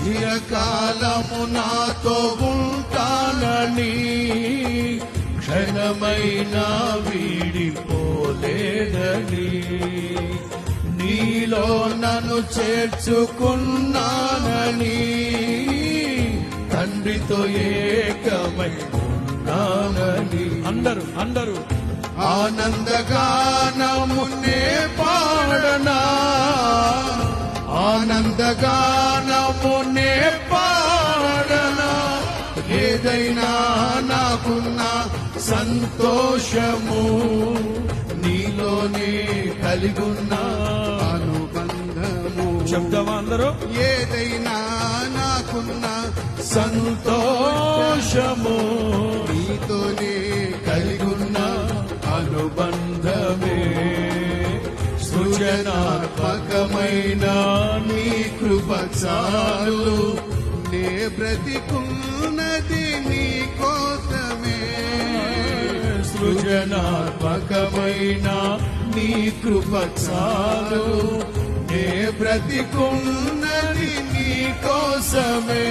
చిరకాలము నాతో ఉంటానని క్షణమైనా వీడిపోలేదని. నీలో నన్ను చేర్చుకున్నానని తండ్రితో ఏకమై ఉన్నానని. అందరూ అందరూ. ఆనందగానమునే పాడనా ఆనందగానమునే పాడనా? ఏదైనా నాకున్న సంతోషము నీలోనే కలిగున్న అనుబంధము. చెప్తామా అందరూ? ఏదైనా నాకున్న సంతోషము నీతోనే కలిగున్న అనుబంధమే. సృజనాత్మకమైన చాలు నే బ్రతికున్నది నీ కోసమే. సృజనాత్మకమైన నీ కృప చాలు. నే బ్రతికున్నది నీ కోసమే.